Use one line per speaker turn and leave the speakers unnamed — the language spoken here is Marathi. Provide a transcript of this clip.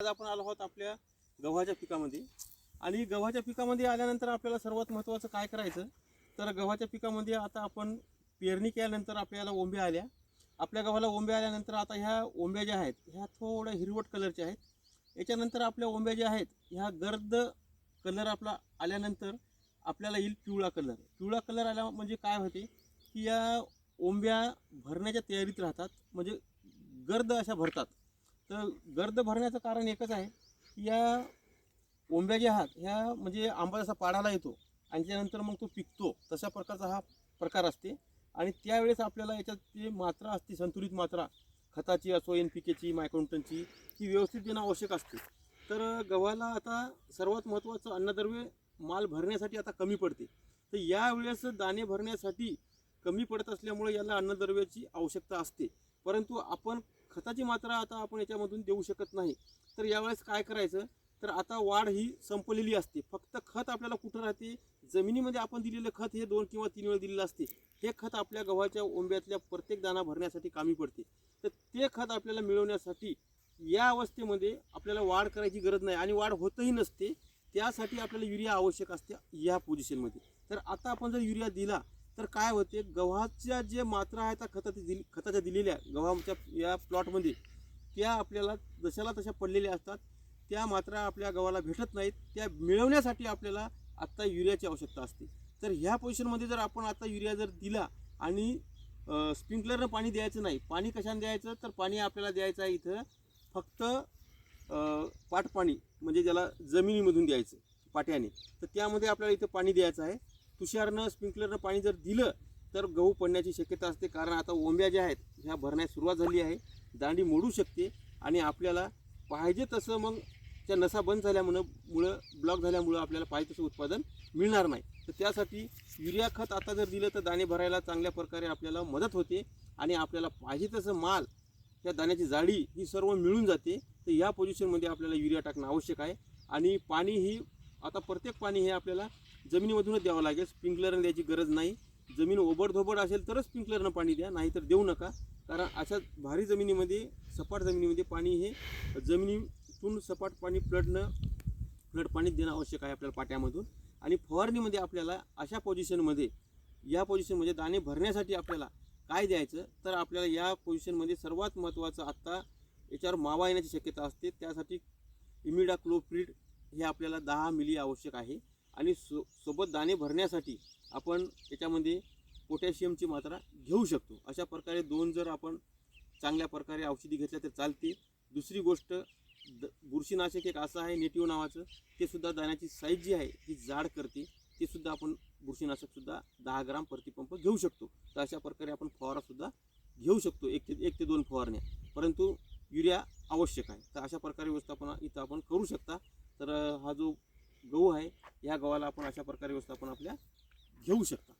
आज आपण आलो आहोत आपल्या गव्हाच्या पिकामध्ये. आणि गव्हाच्या पिकामध्ये आल्यानंतर आपल्याला सर्वात महत्त्वाचं काय करायचं? तर गव्हाच्या पिकामध्ये आता आपण पेरणी केल्यानंतर आपल्याला ओंब्या आल्या. आपल्या गव्हाला ओंब्या आल्यानंतर आता ह्या ओंब्या ज्या आहेत ह्या थोड्या हिरवट कलरच्या आहेत. याच्यानंतर आपल्या ओंब्या ज्या आहेत ह्या गर्द कलर आपला आल्यानंतर आपल्याला येईल पिवळा कलर पिवळा कलर आल्या म्हणजे काय होते? की या ओंब्या भरण्याच्या तयारीत राहतात. म्हणजे गर्द अशा भरतात. तर गर्द भरण्याचं कारण एकच आहे की या ओंब्या ज्या आहात ह्या म्हणजे आंबा जसा पाडाला येतो आणि त्यानंतर मग तो पिकतो तशा प्रकारचा हा प्रकार असते. आणि त्यावेळेस आपल्याला याच्यात जी मात्रा असते संतुलित मात्रा खताची असो एन पी केची मायक्रोन्टनची ही व्यवस्थित देणं आवश्यक असते. तर गव्हाला आता सर्वात महत्त्वाचं अन्नद्रव्य माल भरण्यासाठी आता कमी पडते. तर यावेळेस दाणे भरण्यासाठी कमी पडत असल्यामुळे याला अन्नद्रव्याची आवश्यकता असते. परंतु आपण खताची मात्रा आता आपण याच्यामधून देऊ शकत नाही. तर यावेळेस काय करायचं? तर आता वाढ ही संपलेली असते. फक्त खत आपल्याला कुठं राहते? जमिनीमध्ये आपण दिलेलं खत हे दोन किंवा तीन वेळ दिलेलं असते. हे खत आपल्या गव्हाच्या ओंब्यातल्या प्रत्येक दाणा भरण्यासाठी कामी पडते. तर ते खत आपल्याला मिळवण्यासाठी या अवस्थेमध्ये आपल्याला वाढ करायची गरज नाही आणि वाढ होतही नसते. त्यासाठी आपल्याला युरिया आवश्यक असते या पोझिशनमध्ये तर आता आपण जर युरिया दिला तर काय होते गव्हाच्या जे मात्रा आहेत त्या खताच्या दिली खताच्या दिलेल्या गव्हाच्या या प्लॉटमध्ये त्या आपल्याला जशाला तशा पडलेल्या असतात. त्या मात्रा आपल्या गव्हाला भेटत नाहीत. त्या मिळवण्यासाठी आपल्याला आत्ता युरियाची आवश्यकता असते. तर ह्या पोझिशनमध्ये जर आपण आता युरिया जर दिला आणि स्प्रिंकलरनं पाणी द्यायचं नाही पाणी कशाने द्यायचं? तर पाणी आपल्याला द्यायचं आहे इथं फक्त पाटपाणी म्हणजे ज्याला जमिनीमधून द्यायचं पाट्याने. तर त्यामध्ये आपल्याला इथं पाणी द्यायचं आहे. तुषारनं स्प्रिंकलरनं पाणी जर दिलं तर गहू पडण्याची शक्यता असते. कारण आता ओंब्या ज्या आहेत ह्या भरण्यास सुरुवात झाली आहे. दांडी मोडू शकते आणि आपल्याला पाहिजे तसं मग त्या नसा बंद झाल्यामुळं मुळं ब्लॉक झाल्यामुळं आपल्याला पाहिजे तसं उत्पादन मिळणार नाही. तर त्यासाठी युरिया खत आता जर दिलं तर दाणे भरायला चांगल्या प्रकारे आपल्याला मदत होते आणि आपल्याला पाहिजे तसं माल त्या दाण्याची जाडी ही सर्व मिळून जाते. तर या पोझिशनमध्ये आपल्याला युरिया टाकणं आवश्यक आहे. आणि पाणी ही आता प्रत्येक पाणी हे आपल्याला जमिनीमधूनच द्यावं लागेल. स्प्रिंकलरनं द्यायची गरज नाही. जमीन ओबडधोबड असेल तरच स्प्रिंकलरनं पाणी द्या नाहीतर देऊ नका. कारण अशा भारी जमिनीमध्ये सपाट जमिनीमध्ये पाणी हे जमिनीतून सपाट पाणी फ्लडनं फ्लड पाणी देणं आवश्यक आहे आपल्याला पाट्यामधून. आणि फवारणीमध्ये आपल्याला अशा पोझिशनमध्ये या पोझिशनमध्ये दाणे भरण्यासाठी आपल्याला काय द्यायचं? तर आपल्याला या पोझिशनमध्ये सर्वात महत्त्वाचं आत्ता याच्यावर मावा येण्याची शक्यता असते. त्यासाठी इमिडा क्लोप्रिड हे आपल्याला दहा मिली आवश्यक आहे. आणि सो सोबत दाणे भरण्यासाठी आपण त्याच्यामध्ये पोटॅशियमची मात्रा घेऊ शकतो. अशा प्रकारे दोन जर आपण चांगल्या प्रकारे औषधी घेतल्या तर चालते दुसरी गोष्ट द बुरशीनाशक एक असं आहे नेटिओ नावाचं. ते सुद्धा दाण्याची साईज जी आहे ती जाड करते. ते सुद्धा आपण बुरशीनाशकसुद्धा दहा ग्राम प्रतिपंप घेऊ शकतो. तर अशा प्रकारे आपण फवारासुद्धा घेऊ शकतो एक ते एक ते दोन फवारण्या. परंतु युरिया आवश्यक आहे. तर अशा प्रकारे व्यवस्थापना इथं आपण करू शकता. तर हा जो गहू आहे. या गव्हाला आपण अशा प्रकारे व्यवस्थापन आपल्या घेऊ शकता.